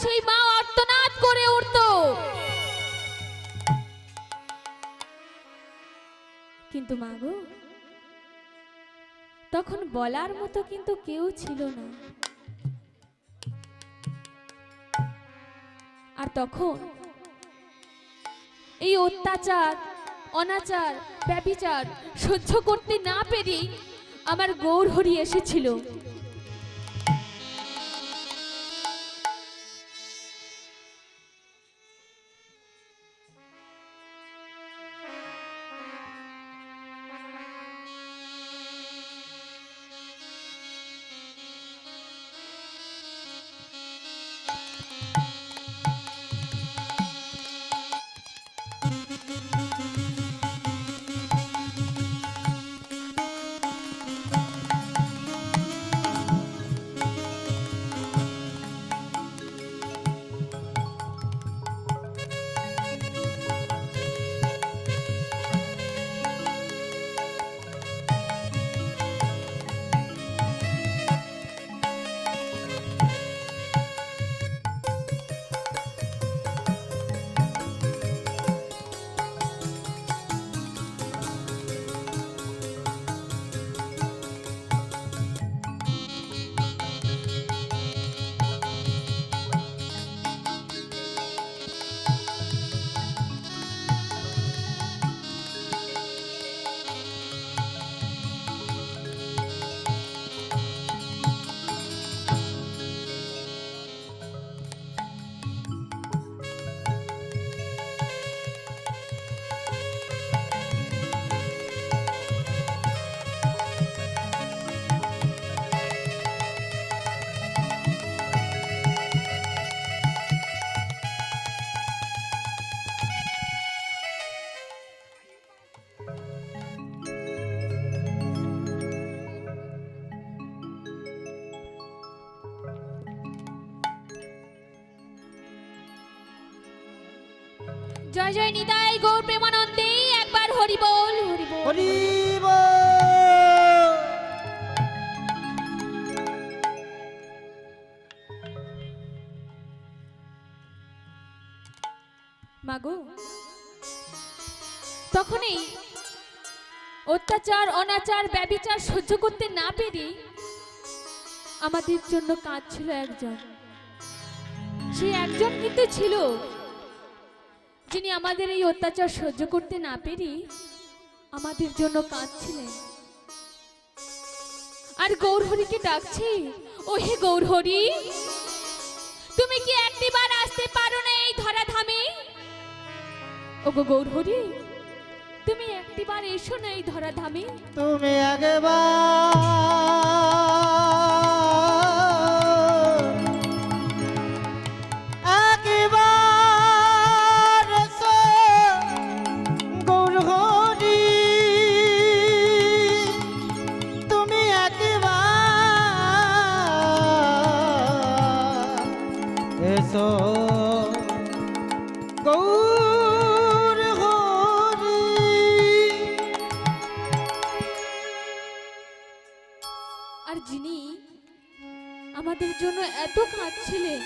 সেই মা অর্তনাদ করে উঠত। কিন্তু মা গো, তখন বলার মতো কিন্তু কেউ ছিল না। আর তখন এই অত্যাচার, অনাচার, ব্যবিচার সহ্য করতে না পেরে আমার গৌরহরি এসেছিল। জয় জয় নিতাই গৌর প্রেমানন্দে একবার হরি বল হরি বল। হরি মাগো তখনই অত্যাচার অনাচার ব্যবিচার সহ্য করতে না পেরে আমাদের জন্য কাজ ছিল একজন। সে একজন কিন্তু ছিল যিনি আমাদের এই অত্যাচার সহ্য করতে না পেরে আমাদের জন্য কাঁদছিলেন। আর গৌরহরিকে ডাকছি ও হে গৌরহরি, তুমি কি একটিবার আসতে পারো না এই ধরাধামে? ওগো গৌরহরি, তুমি একটিবার এসো না এই ধরাধামে? তুমি একবার এত কাঁদছিলেন।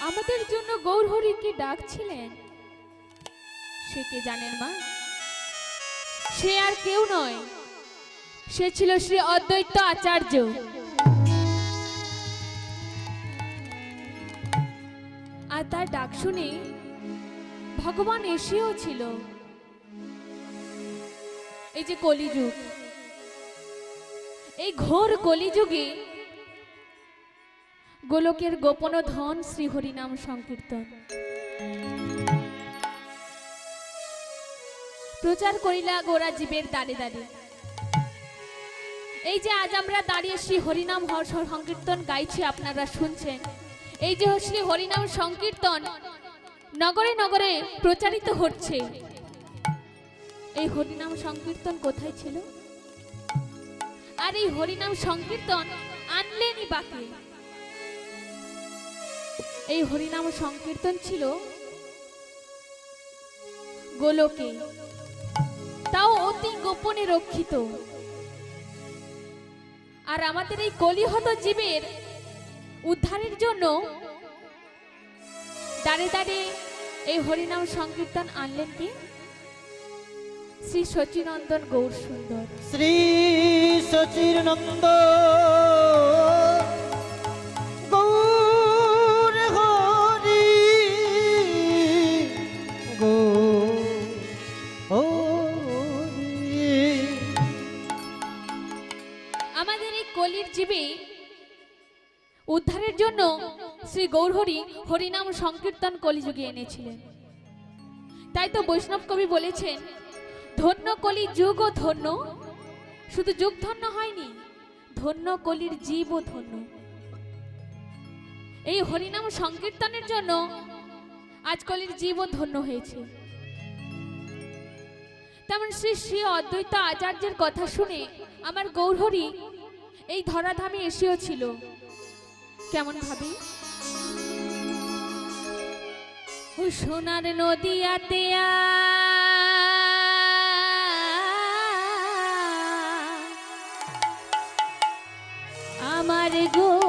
আমাদের জন্য গৌরহরিকে ডাকছিলেন। সে কে জানেন মা? সে আর কেউ নয়। সে ছিল শ্রী অদ্বৈত আচার্য। আর তার ডাক শুনে ভগবান এসেও ছিল। এই যে কলিযুগ। এই ঘোর কলিযুগে গোলকের গোপন ধন শ্রী হরিনাম সংকীর্তন। প্রচার করিলা গোরা জীবের দাঁড়ে দাঁড়ে। এই যে আজ আমরা দাঁড়িয়ে শ্রী হরিনাম সংকীর্তন গাইছি আপনারা শুনছেন। এই যে শ্রী হরিনাম সংকীর্তন নগরে নগরে প্রচারিত হচ্ছে। এই হরিনাম সংকীর্তন কোথায় ছিল? আর এই হরিনাম সংকীর্তন আনলেনই বাকি। এই হরিনাম সংকীর্তন ছিল গোলকে। তাও অতি গোপনে রক্ষিত। আর আমাদের এই কলিহত জীবের উদ্ধারের জন্য দাঁড়ে দাঁড়িয়ে এই হরিনাম সংকীর্তন আনলেন কি? শ্রী সচিনন্দন গৌর সুন্দর শ্রী সচির জীবে উদ্ধারের জন্য শ্রী গৌরহরি হরিনাম সংকীর্তন কলিযুগে এনেছিলেন। তাই তো বৈষ্ণব কবি বলেছেন, ধন্য কলি যুগ ও ধন্য। শুধু যুগ ধন্য হয়নি, ধন্য কলির জীব ও ধন্য। এই হরিনাম সংকীর্তনের জন্য আজ কলির জীব ও ধন্য হয়েছে। তেমন শ্রী শ্রী অদ্বৈত আচার্যের কথা শুনে আমার গৌরহরি এই ধরাধামে এসেও ছিল। কেমন ভাবে? সোনার নদিয়াতে আমার গোরে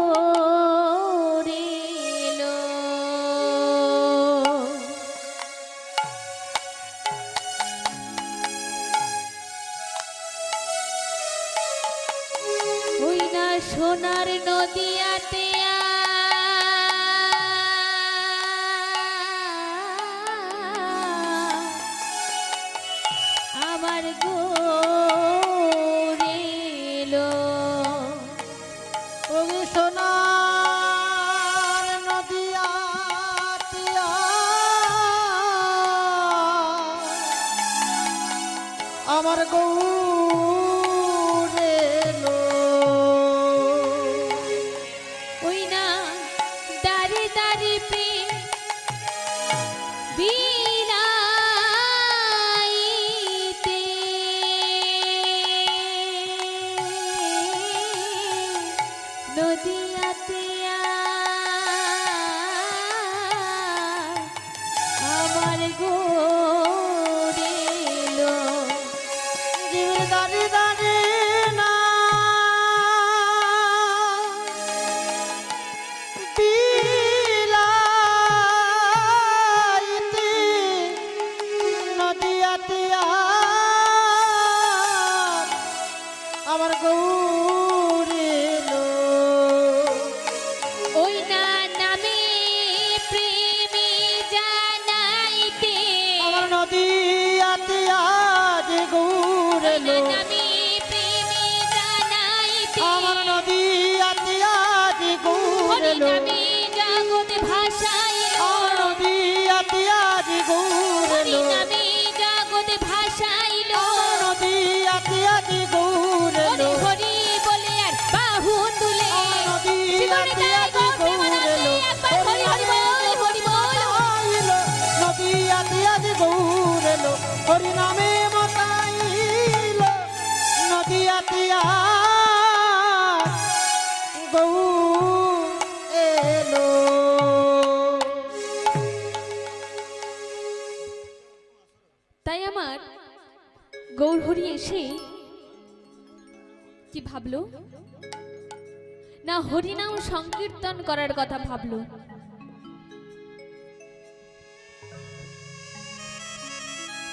করার কথা ভাবলো।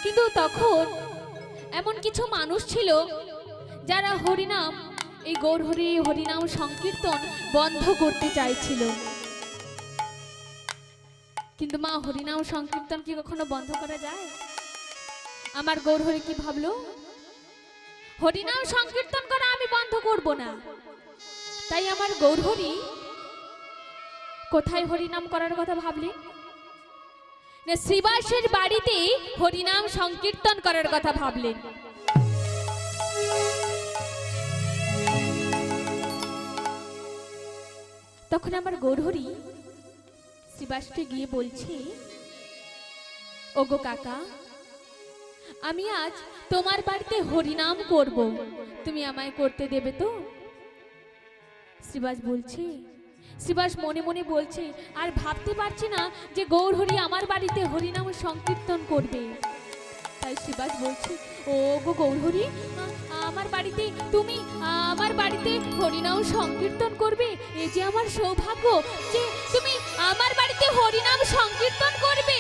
কিন্তু তখন এমন কিছু মানুষ ছিল যারা হরিনাম, এই গৌরহরি হরিনাম সংকীর্তন বন্ধ করতে চাইছিল। কিন্তু মা, হরিনাম সংকীর্তন কি কখনো বন্ধ করা যায়? আমার গৌরহরি কি ভাবলো? হরিনাম সংকীর্তন করা আমি বন্ধ করব না। তাই আমার গৌরহরি কোথায় হরিনাম করার কথা ভাবলেন না, শ্রীবাসের বাড়িতে হরিনাম সংকীর্তন করার কথা ভাবলেন তখন আমার গৌরহরি শ্রীবাসকে গিয়ে বলছে, ওগো কাকা, আমি আজ তোমার বাড়িতে হরিনাম করব। তুমি আমায় করতে দেবে তো? শ্রীবাস বলছে শ্রীবাস মনে মনে বলছে, আর ভাবতে পারছি না যে গৌরহরি আমার বাড়িতে হরিনাম সংকীর্তন করবে। তাই শ্রীবাস বলছে, ও গো গৌরহরি আমার বাড়িতে তুমি আমার বাড়িতে হরিনাম সংকীর্তন করবে? এ যে আমার সৌভাগ্য যে তুমি আমার বাড়িতে হরিনাম সংকীর্তন করবে।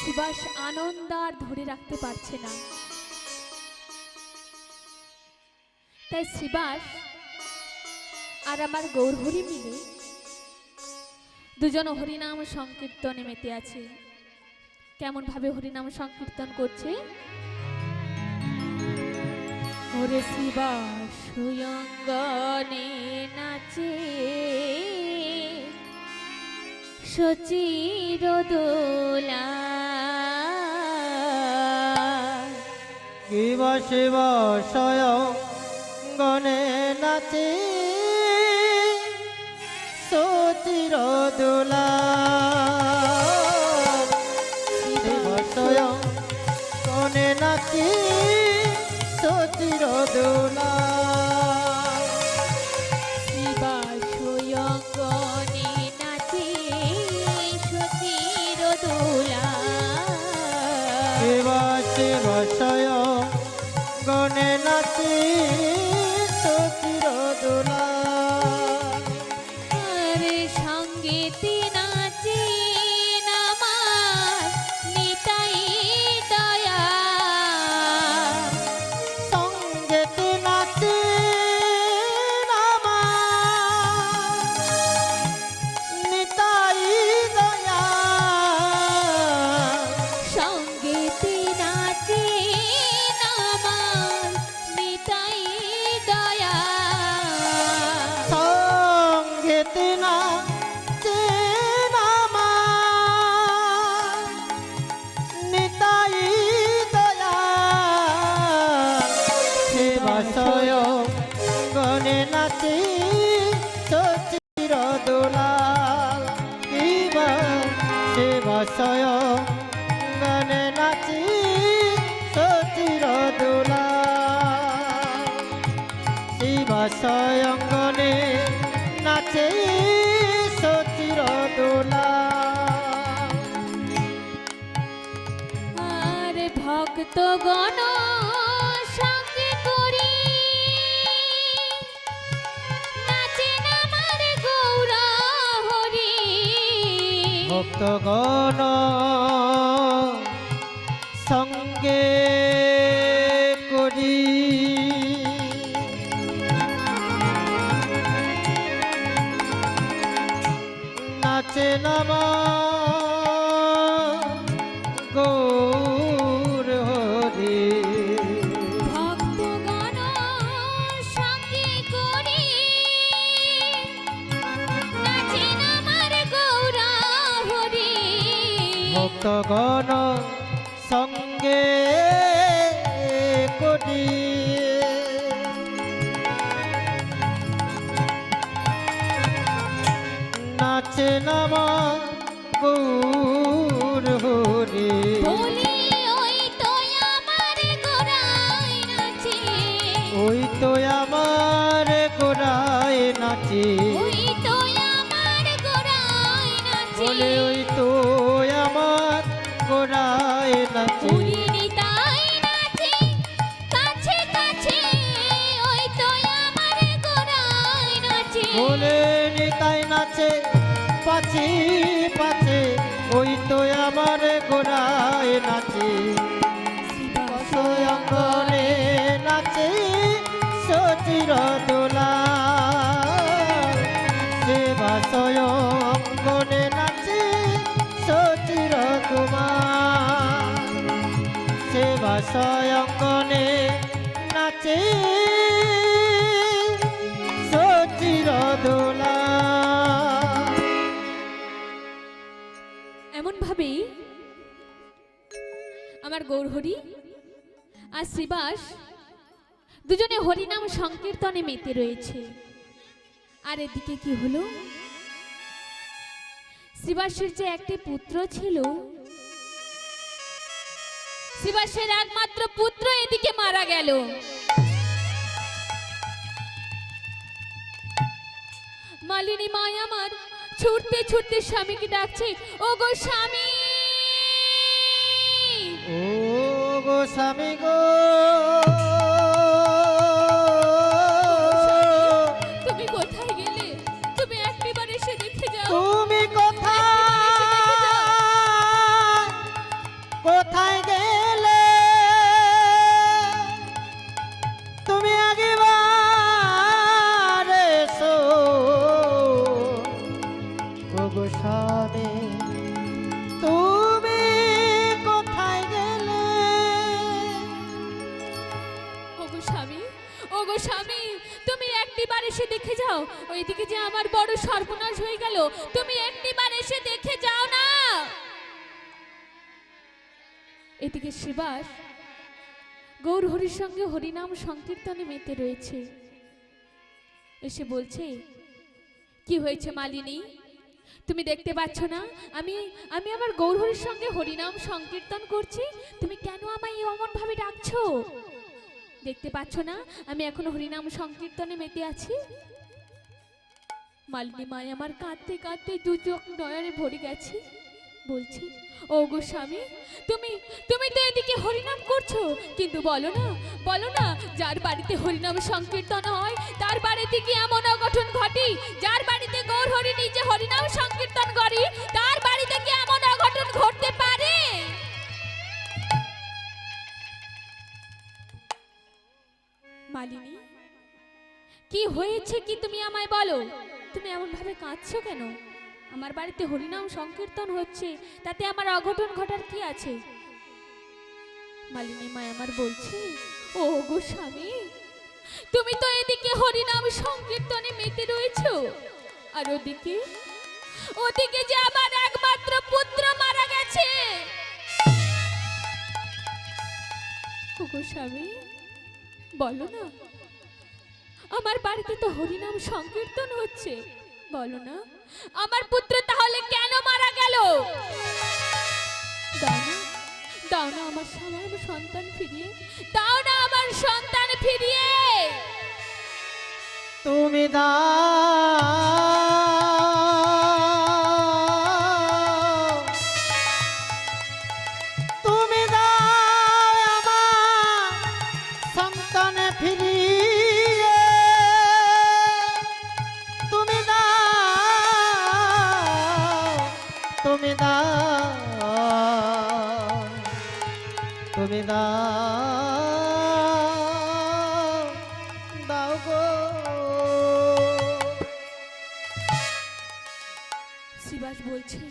শিবাস আনন্দ আর ধরে রাখতে পারছে না। তাই শিবাস আর আমার গৌরহরি মিলে দুজন হরিনাম সংকীর্তনে মেতে আছে। কেমন ভাবে হরিনাম সংকীর্তন করছে? ওরে শিবাস নাচে। সচির দোলা। শিব শিব গণে নাচি সুচির দোলা সঙ্গীতে নাচে শিবাশয় গণে নাচে ভক্তগণ সঙ্গে করি নাচে নামা পাছি পাছে ওই তো আমার গোড়ায় নাচে। অঙ্গনে নাচে সচির দোলা সেবা নাচে সচির কুমার। সেবা অঙ্গনে নাচে গৌরহরি আর শ্রীবাস দুজনে হরিনাম সংকীর্তনে মেতে রয়েছে। আর এদিকে কি হলো? শ্রীবাসের যে একটি পুত্র ছিল, শ্রীবাসের একমাত্র পুত্র এদিকে মারা গেল। মালিনী মায় আমার ছুটতে ছুটতে স্বামীকে ডাকছে ও গো স্বামী! গো স্বামী গো। সংকীর্তনে মেতে রয়েছে। এসে বলছে, কি হয়েছে মালিনী? তুমি দেখতে পাচ্ছ না? আমি আমি আমার গৌরহরির সঙ্গে হরিনাম সংকীর্তন করছি। তুমি কেন আমায় অমন ভাবে ডাকছো? দেখতে পাচ্ছ না? আমি এখন হরিনাম সংকীর্তনে মেতে আছি। মালিনী মায় আমার কাঁদতে কাঁদতে দু চোখ নয়নে ভরে গেছে। বলছি ও গো স্বামী, তুমি তুমি তো এদিকে হরিনাম করছ। কিন্তু বলো না বলো না, যার বাড়িতে হরিনাম সংকীর্তন হয়, তার বাড়িতে কি এমন অঘটন ঘটে? যার বাড়িতে গৌর হরি নিজে হরিনাম সংকীর্তন করি, তার বাড়িতে কি এমন অঘটন ঘটতে পারে? মালিনী, কি হয়েছে কি তুমি আমায় বলো? তুমি এমন ভাবে কাঁদছো কেন? আমার বাড়িতে হরিনাম সংকীর্তন হচ্ছে, তাতে আমার অঘটন ঘটার কি আছে? মালিনী মা আমার বলছে ও গো স্বামী, তুমি তো এদিকে হরিনাম সংকীর্তনে মেতে রয়েছ। আর ওদিকে ওদিকে যে আমার একমাত্র পুত্র মারা গেছে। ও স্বামী, বলো না, আমার বাড়িতে তো হরিনাম সংকীর্তন হচ্ছে। বলো না। আমার পুত্র তাহলে কেন মারা গেল? দাও না আমার সামান্য সন্তান ফিরিয়ে। দাও না আমার সন্তান ফিরিয়ে। তুমি দাও দাও তুমি দাও দাও গো। শিবাস বলছে,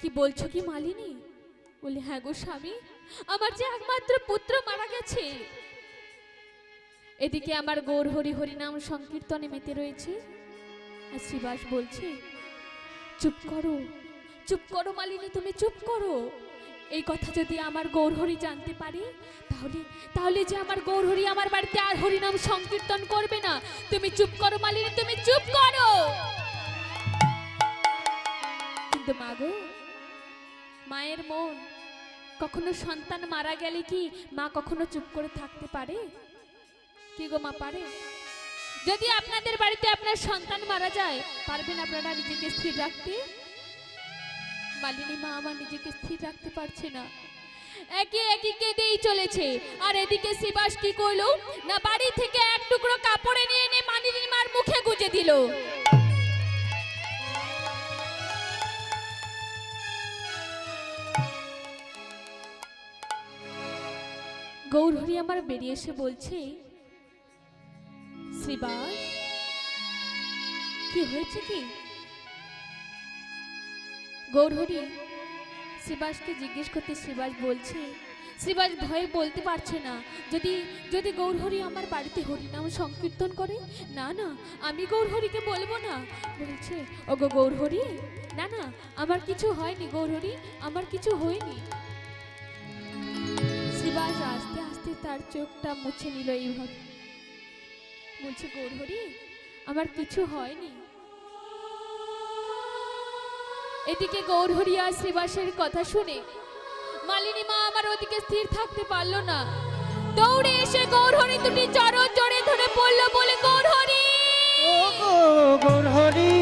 কি বলছো কি মালিনী? বলে হ্যাঁ গো স্বামী, আমার যে একমাত্র পুত্র মারা গেছে। এদিকে আমার গৌর হরি হরি নাম সংকীর্তনে মেতে রয়েছে। আর শিবাস বলছে, চুপ করো চুপ করো মালিনী, তুমি চুপ করো। এই কথা যদি আমার গৌরহরি জানতে পারে, তাহলে তাহলে যে আমার গৌরহরি আমার বাড়িতে আর হরিনাম সংকীর্তন করবে না। তুমি চুপ করো মালিনী, তুমি চুপ করো। কিন্তু মাগো মায়ের মন, কখনো সন্তান মারা গেলে কি মা কখনো চুপ করে থাকতে পারে? কি গো মা, পারে? যদি আপনাদের বাড়িতে আপনার সন্তান মারা যায়, পারবেন আপনারা নিজেকে স্থির রাখতে? মালিনী মা আমার নিজেকে স্থির রাখতে পারছে না। একে একে কেঁদেই চলেছে। আর এদিকে শিবাস কি করল? না বাড়ি থেকে এক টুকরো কাপড়ে নিয়ে এনে মালিনী মার মুখে গুজে দিল। গৌরহরি আমার বেরিয়ে এসে বলছে শ্রীবাস কি হয়েছে কি? গৌরহরি, শ্রীবাসকে জিজ্ঞেস করতে শ্রীবাস বলছে, শ্রীবাস ভয়ে বলতে পারছে না। যদি যদি গৌরহরি আমার বাড়িতে হরিনাম সংকীর্তন করে, না না, আমি গৌরহরিকে বলব না। বলছে ও গো গৌরহরি, না না, আমার কিছু হয়নি গৌরহরি, আমার কিছু হয়নি। শিবাস আস্তে আস্তে তার চোখটা মুছে নিল এইভাবে বলছে, গৌরহরি, আমার কিছু হয়নি। এদিকে গৌরহরিয়া শ্রীবাসের কথা শুনে, মালিনী মা আমার ওদিকে স্থির থাকতে পারল না। দৌড়ে এসে গৌরহরি দুটি চরণ জড়ে ধরে পড়ল বলে, গৌরহরি! গৌরহরি!